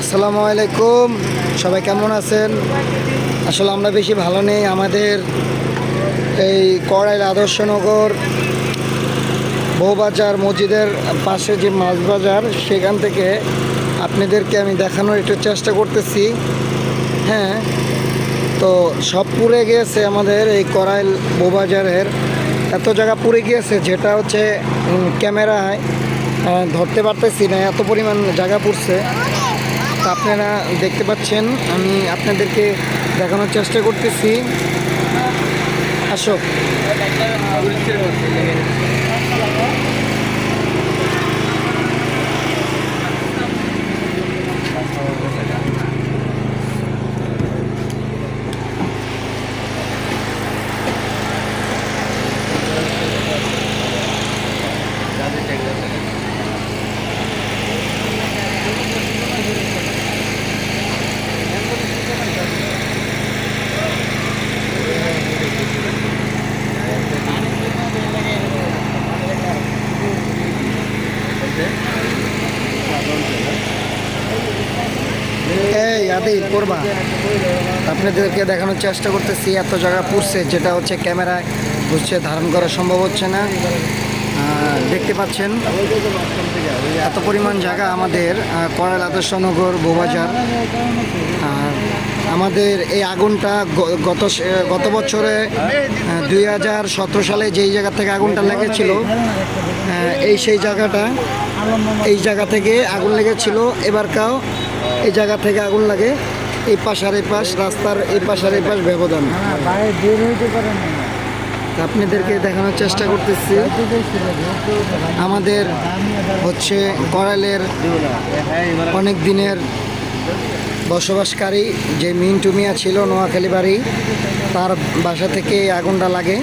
আসসালামু আলাইকুম। সবাই কেমন আছেন? আসলে আমরা বেশি ভালো নেই। আমাদের এই কড়াইল আদর্শনগর বউবাজার মসজিদের পাশে যে মাছ বাজার, সেখান থেকে আপনাদেরকে আমি দেখানোর একটু চেষ্টা করতেছি। হ্যাঁ তো সব পুড়ে গিয়েছে আমাদের এই কড়াইল বউবাজারের। এত জায়গা পুড়ে গিয়েছে, যেটা হচ্ছে ক্যামেরায় ধরতে পারতেছি না, এত পরিমাণ জায়গা পুড়ছে। তা আপনারা দেখতে পাচ্ছেন আমি আপনাদেরকে দেখানোর চেষ্টা করতেছি। আসো। এই করবা আপনাদেরকে দেখানোর চেষ্টা করতেছি, এত জায়গা পুড়ছে, যেটা হচ্ছে ক্যামেরায় হচ্ছে ধারণ করা সম্ভব হচ্ছে না। দেখতে পাচ্ছেন, এত পরিমাণ জায়গা আমাদের করাল আদর্শনগর বৌবাজার আমাদের এই আগুনটা গত গত বছরে দুই হাজার সতেরো সালে যেই জায়গা থেকে আগুনটা লেগেছিল এই সেই জায়গাটা, এই জায়গা থেকে আগুন লেগেছিল। এবারকাও এই জায়গা থেকে আগুন লাগে। এই পাশ আর এই পাশ, রাস্তার এই পাশ আর এই পাশ ব্যবধান। আপনাদেরকে দেখানোর চেষ্টা করতেছি। আমাদের হচ্ছে করালের অনেক দিনের বসবাসকারী যে মিন্টু মিয়া ছিল নোয়াখালী বাড়ি, তার বাসা থেকে আগুনটা লাগে।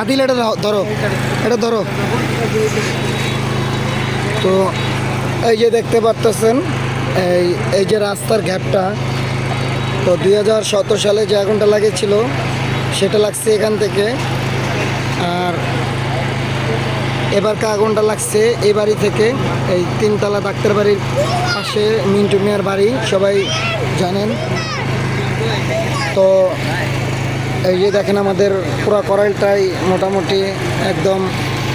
আদিল, এটা ধরো এটা ধরো। তো এই যে দেখতে পারতেছেন, এই এই যে রাস্তার গ্যাপটা তো দুই হাজার সতেরো সালে যে আগুনটা লাগিয়েছিল, সেটা লাগছে এখান থেকে। আর এবারকার আগুনটা লাগছে এই বাড়ি থেকে, এই তিনতলা ডাক্তার বাড়ির পাশে মিন্টু মিয়ার বাড়ি, সবাই জানেন। তো এই যে দেখেন আমাদের পুরা করাইলটাই মোটামুটি একদম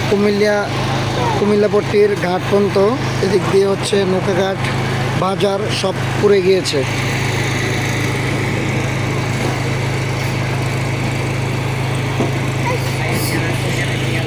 কুমিল্লা, কুমিল্লাপট্টির ঘাট পর্যন্ত, এদিক দিয়ে হচ্ছে নৌকাঘাট, বাজার সব পুড়ে গিয়েছে।